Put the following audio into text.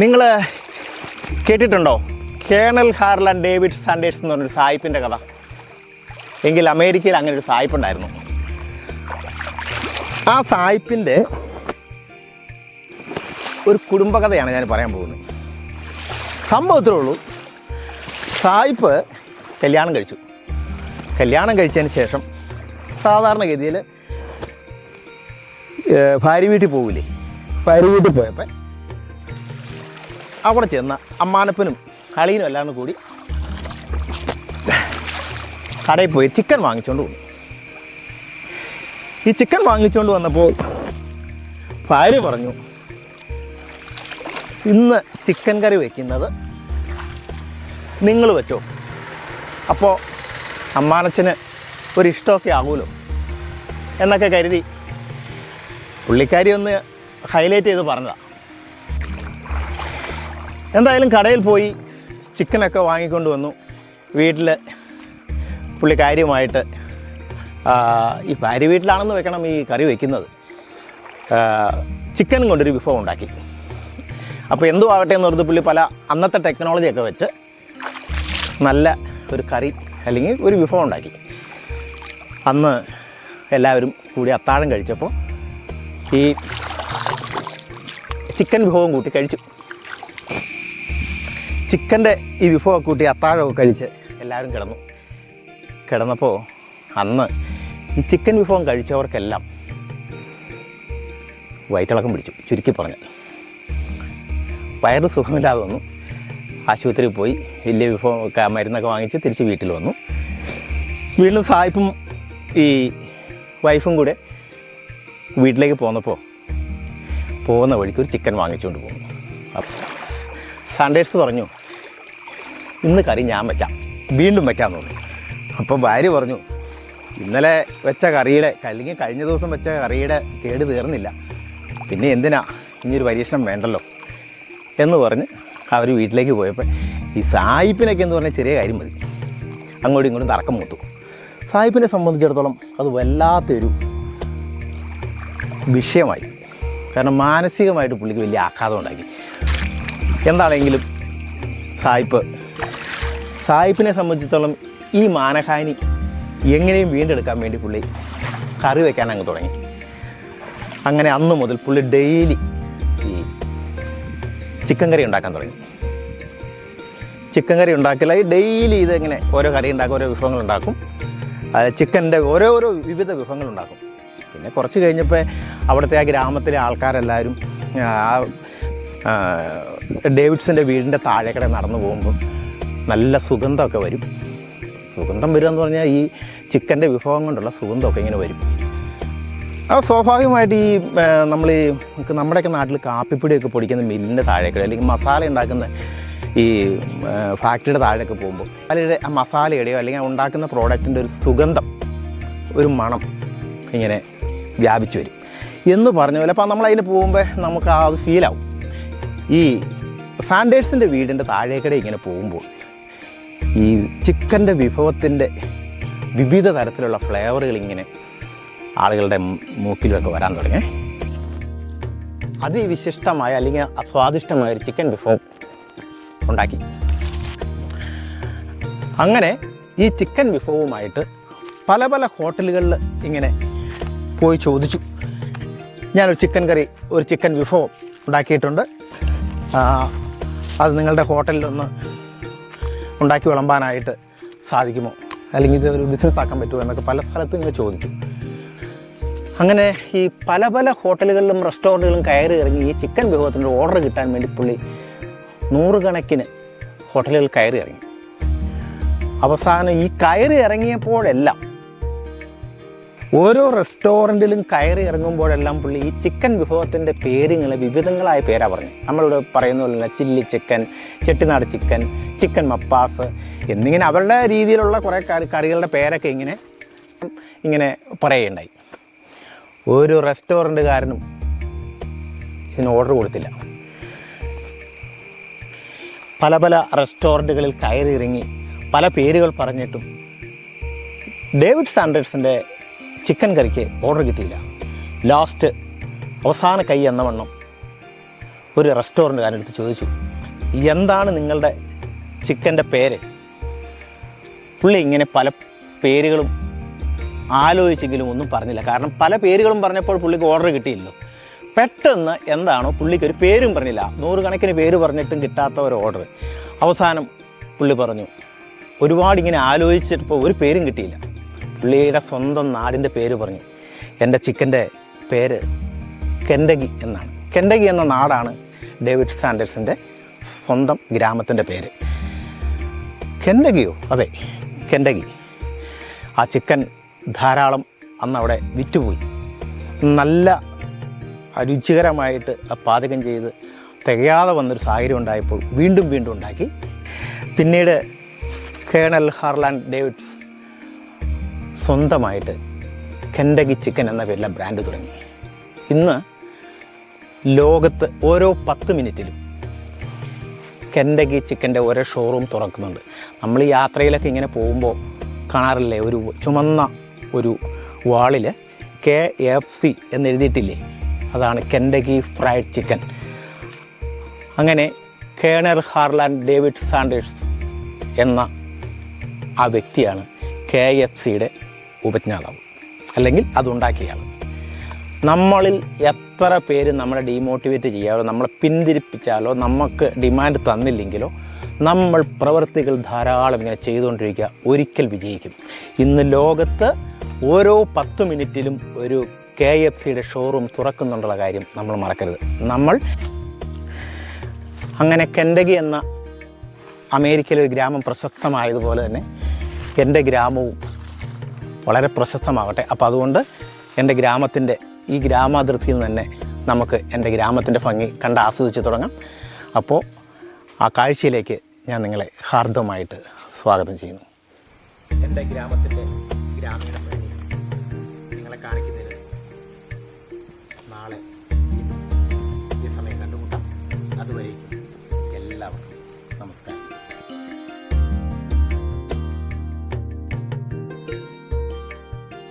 നിങ്ങൾ കേട്ടിട്ടുണ്ടോ? Colonel Harland David Sanders എന്ന് പറഞ്ഞൊരു സായിപ്പിന്റെ കഥ. എങ്കിൽ അമേരിക്കയിൽ അങ്ങനെ ഒരു സായിപ്പ് ഉണ്ടായിരുന്നു ആ സായിപ്പിന്റെ ഒരു കുടുംബകഥയാണ് ഞാൻ പറയാൻ പോകുന്നത്. സംഭവത്തിലേ ഉള്ളൂ സായിപ്പ് കല്യാണം കഴിച്ചു. കല്യാണം കഴിച്ചതിന് ശേഷം സാധാരണഗതിയിൽ ഭാര്യ വീട്ടിൽ പോകില്ലേ ഭാര്യ വീട്ടിൽ പോയപ്പോൾ അവിടെ ചെന്ന അമ്മാനപ്പനും കളീനും എല്ലാം കൂടി കടയിൽ പോയി ചിക്കൻ വാങ്ങിച്ചുകൊണ്ട് വന്നു. ഈ ചിക്കൻ വാങ്ങിച്ചുകൊണ്ട് വന്നപ്പോൾ ഭാര്യ പറഞ്ഞു ഇന്ന് ചിക്കൻ കറി വയ്ക്കുന്നത് നിങ്ങൾ വെച്ചോ. അപ്പോൾ അമ്മാനച്ചന് ഒരിഷ്ടമൊക്കെ ആകുമല്ലോ. എന്നൊക്കെ കരുതി പുള്ളിക്കാരി ഒന്ന് ഹൈലൈറ്റ് ചെയ്ത് പറഞ്ഞതാണ് എന്തായാലും കടയിൽ പോയി ചിക്കനൊക്കെ വാങ്ങിക്കൊണ്ട് വന്നു. വീട്ടിൽ പുള്ളി കാര്യമായിട്ട് ഈ ഭാര്യ വീട്ടിലാണെന്ന് വെക്കണം ഈ കറി വയ്ക്കുന്നത് ചിക്കൻ കൊണ്ടൊരു വിഭവം ഉണ്ടാക്കി. അപ്പോൾ എന്തോ ആവട്ടെ എന്ന് പറഞ്ഞ് പുള്ളി പല അന്നത്തെ ടെക്നോളജിയൊക്കെ വെച്ച് നല്ല ഒരു കറി അല്ലെങ്കിൽ ഒരു വിഭവം ഉണ്ടാക്കി. അന്ന് എല്ലാവരും കൂടി അത്താഴം കഴിച്ചപ്പോൾ ഈ ചിക്കൻ വിഭവം കൂട്ടി കഴിച്ചു. ചിക്കന്റെ ഈ വിഭവമൊക്കെ കൂട്ടി അത്താഴമൊക്കെ കഴിച്ച് എല്ലാവരും കിടന്നു. കിടന്നപ്പോൾ അന്ന് ഈ ചിക്കൻ വിഭവം കഴിച്ചവർക്കെല്ലാം വയറ്റിളക്കം പിടിച്ചു ചുരുക്കി പറഞ്ഞു. വയറ് സുഖമില്ലാതെ വന്നു. ആശുപത്രിയിൽ പോയി വലിയ വിഭവം മരുന്നൊക്കെ വാങ്ങിച്ച് തിരിച്ച് വീട്ടിൽ വന്നു. വീണ്ടും സായിപ്പും ഈ വൈഫും കൂടെ വീട്ടിലേക്ക് പോന്നപ്പോൾ പോകുന്ന വഴിക്ക് ഒരു ചിക്കൻ വാങ്ങിച്ചുകൊണ്ട് പോകുന്നു സാൻഡേഴ്സ് പറഞ്ഞു ഇന്ന് കറി ഞാൻ വയ്ക്കാം വീണ്ടും വെക്കാൻ തോന്നി. അപ്പോൾ ഭാര്യ പറഞ്ഞു ഇന്നലെ വെച്ച കറിയുടെ അല്ലെങ്കിൽ കഴിഞ്ഞ ദിവസം വെച്ച കറിയുടെ കേട് തീർന്നില്ല. പിന്നെ എന്തിനാ? ഇനിയൊരു പരീക്ഷണം വേണ്ടല്ലോ. എന്ന് പറഞ്ഞ് അവർ വീട്ടിലേക്ക് പോയപ്പോൾ ഈ സായിപ്പിനൊക്കെ എന്ന് പറഞ്ഞാൽ ചെറിയ കാര്യം മതി. അങ്ങോട്ടും ഇങ്ങോട്ടും തർക്കം മൂത്തു. സായിപ്പിനെ സംബന്ധിച്ചിടത്തോളം അത് വല്ലാത്തൊരു വിഷയമായി. കാരണം മാനസികമായിട്ട് പുള്ളിക്ക് വലിയ ആഘാതം ഉണ്ടാക്കി. എന്താണെങ്കിലും സായിപ്പ് സായിപ്പിനെ സംബന്ധിച്ചിടത്തോളം ഈ മാനഹാനി എങ്ങനെയും വീണ്ടെടുക്കാൻ വേണ്ടി പുള്ളി കറി വയ്ക്കാൻ അങ്ങ് തുടങ്ങി. അങ്ങനെ അന്ന് മുതൽ പുള്ളി ഡെയിലി ഈ ചിക്കൻ കറി ഉണ്ടാക്കാൻ തുടങ്ങി. ചിക്കൻ കറി ഉണ്ടാക്കില്ല ഈ ഡെയിലി ഇതിങ്ങനെ ഓരോ കറി ഉണ്ടാക്കും ഓരോ വിഭവങ്ങൾ ഉണ്ടാക്കും. ചിക്കന്റെ ഓരോരോ ഓരോ വിവിധ വിഭവങ്ങൾ ഉണ്ടാക്കും. പിന്നെ കുറച്ച് കഴിഞ്ഞപ്പോൾ അവിടുത്തെ ആ ഗ്രാമത്തിലെ ആൾക്കാരെല്ലാവരും ആ ഡേവിഡ്സിന്റെ വീടിന്റെ താഴേക്കടെ നടന്നു പോകുമ്പോൾ നല്ല സുഗന്ധമൊക്കെ വരും. സുഗന്ധം വരിക എന്ന് പറഞ്ഞാൽ ഈ ചിക്കന്റെ വിഭവം കൊണ്ടുള്ള സുഗന്ധമൊക്കെ ഇങ്ങനെ വരും. അത് സ്വാഭാവികമായിട്ട് ഈ നമ്മൾ ഈ നമ്മുടെയൊക്കെ നാട്ടിൽ കാപ്പിപ്പൊടിയൊക്കെ പൊടിക്കുന്ന മില്ലിന്റെ താഴേക്ക് അല്ലെങ്കിൽ മസാല ഉണ്ടാക്കുന്ന ഈ ഫാക്ടറിയുടെ താഴേക്ക് പോകുമ്പോൾ അല്ലെങ്കിൽ ആ മസാലയുടെയോ അല്ലെങ്കിൽ ഉണ്ടാക്കുന്ന പ്രോഡക്റ്റിന്റെ ഒരു സുഗന്ധം ഒരു മണം ഇങ്ങനെ വ്യാപിച്ചു വരും. എന്ന് പറഞ്ഞ പോലെ അപ്പോൾ നമ്മൾ അതിന് പോകുമ്പോൾ നമുക്ക് ആ അത് ഫീലാവും ഈ സാൻഡേഴ്സിന്റെ വീടിന്റെ താഴേക്കടെ ഇങ്ങനെ പോകുമ്പോൾ ഈ ചിക്കന്റെ വിഭവത്തിന്റെ വിവിധ തരത്തിലുള്ള ഫ്ലേവറുകൾ ഇങ്ങനെ ആളുകളുടെ മൂക്കിലൊക്കെ വരാൻ തുടങ്ങി. അതിവിശിഷ്ടമായ അല്ലെങ്കിൽ സ്വാദിഷ്ടമായ ഒരു ചിക്കൻ വിഭവം ഉണ്ടാക്കി. അങ്ങനെ ഈ ചിക്കൻ വിഭവവുമായിട്ട് പല പല ഹോട്ടലുകളിൽ ഇങ്ങനെ പോയി ചോദിച്ചു. ഞാനൊരു ചിക്കൻ കറി ഒരു ചിക്കൻ വിഭവം ഉണ്ടാക്കിയിട്ടുണ്ട്. അത് നിങ്ങളുടെ ഹോട്ടലിലൊന്ന് ഉണ്ടാക്കി വിളമ്പാനായിട്ട് സാധിക്കുമോ? അല്ലെങ്കിൽ ഇത് ഒരു ബിസിനസ് ആക്കാൻ പറ്റുമോ എന്നൊക്കെ പല സ്ഥലത്തും ഇങ്ങനെ ചോദിച്ചു. അങ്ങനെ ഈ പല പല ഹോട്ടലുകളിലും റെസ്റ്റോറന്റുകളിലും കയറി ഇറങ്ങി ഈ ചിക്കൻ വിഭവത്തിന്റെ ഓർഡർ കിട്ടാൻ വേണ്ടി പുള്ളി നൂറുകണക്കിന് ഹോട്ടലുകൾ കയറി ഇറങ്ങി. അവസാനം ഈ കയറി ഇറങ്ങിയപ്പോഴെല്ലാം ഓരോ റെസ്റ്റോറന്റിലും കയറി ഇറങ്ങുമ്പോഴെല്ലാം പുള്ളി ഈ ചിക്കൻ വിഭവത്തിന്റെ പേരുകൾ വിവിധങ്ങളായ പേരാണ് പറഞ്ഞു നമ്മളിവിടെ പറയുന്ന പോലെ തന്നെ chilli chicken Chettinad chicken chicken mappas എന്നിങ്ങനെ അവരുടെ രീതിയിലുള്ള കുറേ കറി കറികളുടെ പേരൊക്കെ ഇങ്ങനെ ഇങ്ങനെ പറയുകയുണ്ടായി. ഒരു റെസ്റ്റോറന്റുകാരനും ഇതിന് ഓർഡർ കൊടുത്തില്ല. പല പല റെസ്റ്റോറന്റുകളിൽ കയറി ഇറങ്ങി പല പേരുകൾ പറഞ്ഞിട്ടും ഡേവിഡ് സാൻഡേഴ്സിന്റെ ചിക്കൻ കറിക്ക് ഓർഡർ കിട്ടിയില്ല. ലാസ്റ്റ് അവസാന കൈ എന്ന വണ്ണം ഒരു റെസ്റ്റോറന്റുകാരടുത്ത് ചോദിച്ചു എന്താണ് നിങ്ങളുടെ ചിക്കന്റെ പേര്. പുള്ളി ഇങ്ങനെ പല പേരുകളും ആലോചിച്ചെങ്കിലും ഒന്നും പറഞ്ഞില്ല. കാരണം പല പേരുകളും പറഞ്ഞപ്പോൾ പുള്ളിക്ക് ഓർഡർ കിട്ടിയില്ലോ പെട്ടെന്ന് എന്താണോ പുള്ളിക്ക് ഒരു പേരും പറഞ്ഞില്ല. നൂറുകണക്കിന് പേര് പറഞ്ഞിട്ടും കിട്ടാത്ത ഒരു ഓർഡർ അവസാനം പുള്ളി പറഞ്ഞു ഒരുപാട് ഇങ്ങനെ ആലോചിച്ചിട്ടിപ്പോൾ ഒരു പേരും കിട്ടിയില്ല. പുള്ളിയുടെ സ്വന്തം നാടിന്റെ പേര് പറഞ്ഞു. എന്റെ ചിക്കന്റെ പേര് കെൻഡഗി എന്നാണ്. കെൻഡഗി എന്ന നാടാണ് ഡേവിഡ് സാൻഡേഴ്സിന്റെ സ്വന്തം ഗ്രാമത്തിന്റെ പേര്. കെൻഡഗിയോ? അതെ കെൻഡകി ആ ചിക്കൻ ധാരാളം അന്ന് അവിടെ വിറ്റുപോയി. നല്ല രുചികരമായിട്ട് പാചകം ചെയ്ത് തികയാതെ വന്നൊരു സാഹചര്യം ഉണ്ടായപ്പോൾ വീണ്ടും വീണ്ടും ഉണ്ടാക്കി. പിന്നീട് കേണൽ ഹാർലാൻഡ് ഡേവിഡ്സ് സ്വന്തമായിട്ട് കെൻഡകി ചിക്കൻ എന്ന പേരിലെ ബ്രാൻഡ് തുടങ്ങി. ഇന്ന് ലോകത്ത് ഓരോ പത്ത് മിനിറ്റിലും കെൻഡഗി ചിക്കന്റെ ഓരോ ഷോറൂം തുറക്കുന്നുണ്ട്. നമ്മൾ യാത്രയിലൊക്കെ ഇങ്ങനെ പോകുമ്പോൾ കാണാറില്ലേ? ഒരു ചുമന്ന ഒരു വാളിൽ കെ എഫ് സി എന്നെഴുതിയിട്ടില്ലേ? അതാണ് കെൻഡഗി ഫ്രൈഡ് ചിക്കൻ അങ്ങനെ കേണർ ഹാർലാൻഡ് ഡേവിഡ് സാൻഡേഴ്സ് എന്ന ആ വ്യക്തിയാണ് കെ എഫ് സിയുടെ ഉപജ്ഞാതാവ്. അല്ലെങ്കിൽ അതുണ്ടാക്കിയ ആൾ നമ്മളിൽ എത്ര പേര് നമ്മളെ ഡീമോട്ടിവേറ്റ് ചെയ്യാലോ നമ്മളെ പിന്തിരിപ്പിച്ചാലോ നമുക്ക് ഡിമാൻഡ് തന്നില്ലെങ്കിലോ നമ്മൾ പ്രവൃത്തികൾ ധാരാളം ഇങ്ങനെ ചെയ്തുകൊണ്ടിരിക്കുക ഒരിക്കൽ വിജയിക്കും. ഇന്ന് ലോകത്ത് ഓരോ പത്ത് മിനിറ്റിലും ഒരു കെ എഫ് സിയുടെ ഷോറൂം തുറക്കുന്നുണ്ടുള്ള കാര്യം നമ്മൾ മറക്കരുത്. നമ്മൾ അങ്ങനെ കെൻഡഗി എന്ന അമേരിക്കയിലെ ഒരു ഗ്രാമം പ്രശസ്തമായതുപോലെ തന്നെ എന്റെ ഗ്രാമവും വളരെ പ്രശസ്തമാകട്ടെ. അപ്പോൾ അതുകൊണ്ട് എന്റെ ഗ്രാമത്തിന്റെ ഈ ഗ്രാമാതിർത്തിയിൽ നിന്ന് തന്നെ നമുക്ക് എന്റെ ഗ്രാമത്തിന്റെ ഭംഗി കണ്ട് ആസ്വദിച്ച് തുടങ്ങാം. അപ്പോൾ ആ കാഴ്ചയിലേക്ക് ഞാൻ നിങ്ങളെ ഹാർദമായിട്ട് സ്വാഗതം ചെയ്യുന്നു. എന്റെ ഗ്രാമത്തിന്റെ ഗ്രാമീണ ഭംഗി നിങ്ങളെ കാണിക്കുന്നതിന് നാളെ ഈ സമയം കണ്ടുമുട്ടാം. അതുവരേക്കും എല്ലാവർക്കും നമസ്കാരം.